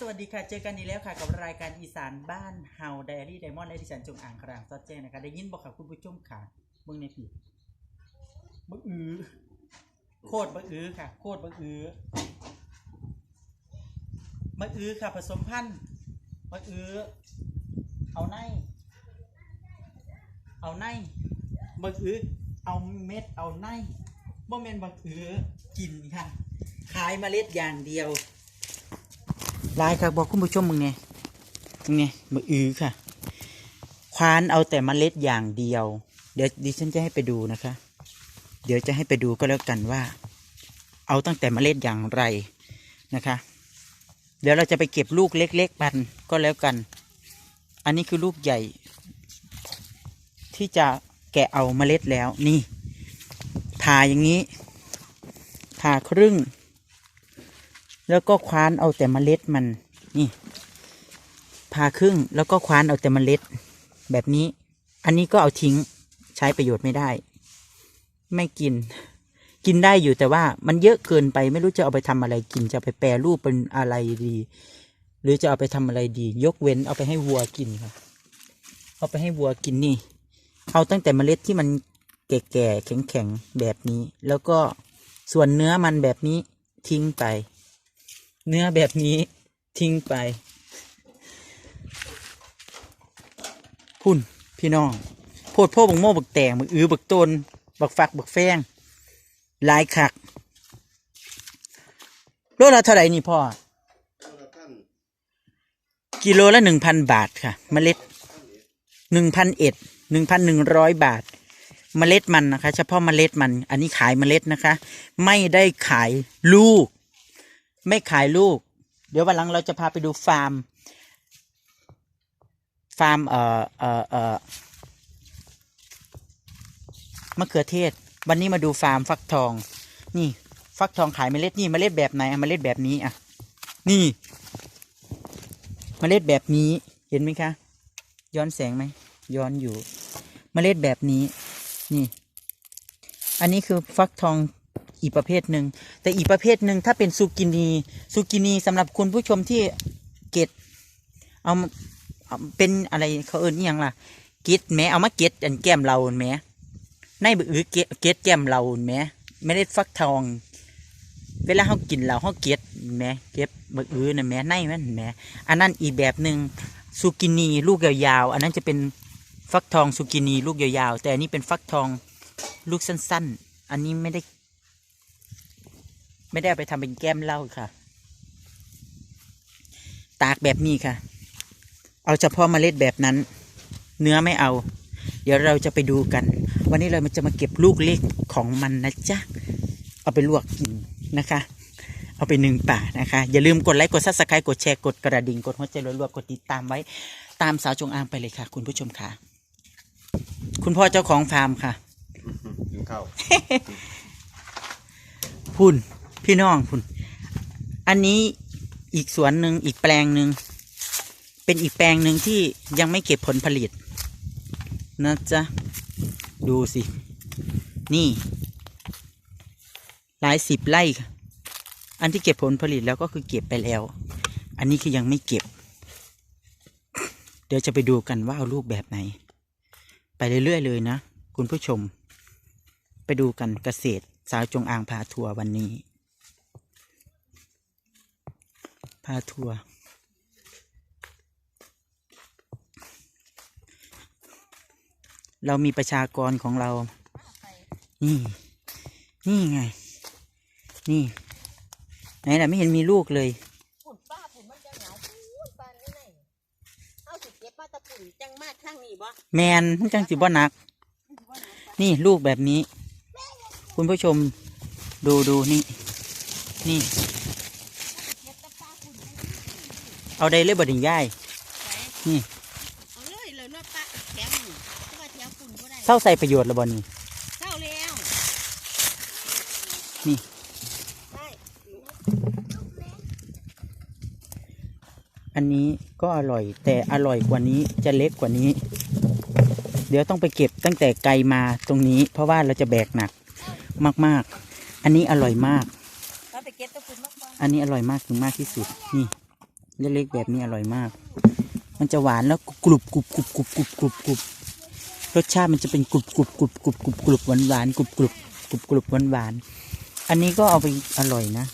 สวัสดีค่ะ เจอกันอีกแล้วค่ะ กับรายการอีสานบ้านเฮาไดอารี่ไดมอนด์และดิฉันจงอ่างครางซอดแจ้งนะคะ ได้ยินบอกค่ะคุณผู้ชมค่ะเบิ่งในผีบักอือโคตรบักอือค่ะ โคตรบักอือบักอือค่ะ ผสมพันธุ์บักอือเอาใน เอาในบักอือเอาเม็ดเอาในบ่แมนบักอือกินค่ะ ขายเมล็ดอย่างเดียว ลายครับบอกคุณผู้ชมมึงไงมึงไงมืออือค่ะ ควานเอาแต่เมล็ดอย่างเดียว เดี๋ยวดิฉันจะให้ไปดูนะคะ เดี๋ยวจะให้ไปดูก็แล้วกันว่า เอาตั้งแต่เมล็ดอย่างไรนะคะ เดี๋ยวเราจะไปเก็บลูกเล็กๆมันก็แล้วกัน อันนี้คือลูกใหญ่ ที่จะแกะเอาเมล็ดแล้วนี่ทาอย่างนี้ทาครึ่ง แล้วก็คว้านเอาแต่เมล็ดมันนี่ผ่าครึ่งแล้วก็คว้านเอาแต่เมล็ด แบบนี้ อันนี้ก็เอาทิ้งใช้ประโยชน์ไม่ได้ ไม่กิน กินได้อยู่แต่ว่ามันเยอะเกินไปไม่รู้จะเอาไปทำอะไรกินจะไปแปรรูปเป็นอะไรดี หรือจะเอาไปทำอะไรดี ยกเว้นเอาไปให้วัวกินครับเอาไปให้วัวกินนี่ เอาตั้งแต่เมล็ดที่มันแก่ๆแข็งๆแบบนี้ แล้วก็ส่วนเนื้อมันแบบนี้ทิ้งไป เนื้อแบบนี้ทิ้งไป พุ่นพี่น้องโพดพ่อบักโม่บักแตงบักอือบักต้นบักฝักบักแฟงหลายคักโลละเท่าไหร่นี่พ่อกิโลละหนึ่งพันบาทค่ะ เมล็ดหนึ่งพันเอ็ดหนึ่งพันหนึ่งร้อยบาท เมล็ดมันนะคะ เฉพาะเมล็ดมัน อันนี้ขายเมล็ดนะคะ ไม่ได้ขายลูก ไม่ขายลูก เดี๋ยววันหลังเราจะพาไปดูฟาร์ม ฟาร์มเอ่อเอ่อเอ่อมะเขือเทศ วันนี้มาดูฟาร์มฟักทอง นี่ ฟักทองขายเมล็ดนี่เมล็ดแบบไหนอะเมล็ดแบบนี้อะ นี่ เมล็ดแบบนี้เห็นไหมคะ ย้อนแสงไหมย้อนอยู่ เมล็ดแบบนี้ นี่ อันนี้คือฟักทอง อีกประเภทหนึ่งแต่อีกประเภทหนึ่งถ้าเป็นซูกินีซูกินีสำหรับคุณผู้ชมที่เก็ดเอาเป็นอะไรเขาเอิ้นอหยังล่ะเก็ดแม้เอามาเก็ดอันแก้มเราแม้ในบือเก็ดเก็ดแก้มเราแม้ไม่ได้ฟักทอง เวลาเขากินเราเขาเก็ดแม้เก็บบืออือนะแม้ในมันแม้อันนั้นอีกแบบหนึ่งซูกินีลูกยาวๆอันนั้นจะเป็นฟักทองซูกินีลูกยาวๆแต่อันนี้เป็นฟักทองลูกสั้น ๆ อันนี้ไม่ได้ ไม่ได้เอาไปทำเป็นแก้มเหล้าค่ะ ตากแบบนี้ค่ะ เอาเฉพาะเมล็ดแบบนั้น เนื้อไม่เอา เดี๋ยวเราจะไปดูกัน วันนี้เราจะมาเก็บลูกเล็กของมันนะจ๊ะ เอาไปลวกกินนะคะ เอาไปหนึ่งป่านะคะ อย่าลืมกดไลค์กดซับสไครต์กดแชร์กดกระดิ่งกดหัวใจรัวๆกดติดตามไว้ ตามสาวจงอางไปเลยค่ะ คุณผู้ชมค่ะ คุณพ่อเจ้าของฟาร์มค่ะ กินข้าว พุ่น พี่น้องพุ่นอันนี้อีกสวนหนึ่งอีกแปลงหนึ่งเป็นอีกแปลงหนึ่งที่ยังไม่เก็บผลผลิต นะจ๊ะ ดูสิ นี่ หลายสิบไร่อันที่เก็บผลผลิตแล้วก็คือเก็บไปแล้ว อันนี้คือยังไม่เก็บ เดี๋ยวจะไปดูกันว่าเอาลูกแบบไหน ไปเรื่อยๆเลยนะ คุณผู้ชม ไปดูกันเกษตรสาวจงอางพาทัวร์วันนี้ พาทัวร์เรามีประชากรของเรา นี่ นี่ไง นี่ ไหนล่ะไม่เห็นมีลูกเลยฝุ่นป้าฝุ่นมันจะเหงาฝุ่นปานนี่ไงเอาสิเก็บมาแตะฝุ่นจังมากข้างนี้บ่แมนมันจังสิบ่หนัก นี่ลูกแบบนี้ คุณผู้ชมดูดูนี่ นี่ เอาได้เลยบดิย่ายนี่เอาเลยเลยรถป้าแถวนี่เพราะว่าแถวฝุ่นก็ได้เศร้าใส่ประโยชน์และบนี่เศร้าแล้วนี่ใช่อันนี้ก็อร่อยแต่อร่อยกว่านี้จะเล็กกว่านี้ เดี๋ยวต้องไปเก็บตั้งแต่ไกลมาตรงนี้ เพราะว่าเราจะแบกหนักมาก ๆ อันนี้อร่อยมากเราไปเก็บแตะฝุ่นมากกว่าอันนี้อร่อยมากถึงมากที่สุดนี่ เล็กๆแบบนี้อร่อยมาก มันจะหวานแล้วกรุบกรุบกรุบกรุบกรุบกรุบกรุบรสชาติมันจะเป็นกรุบกรุบกรุบกรุบกรุบกรุบหวานหวานกรุบกรุบกรุบกรุบหวานหวานอันนี้ก็เอาไปอร่อยนะ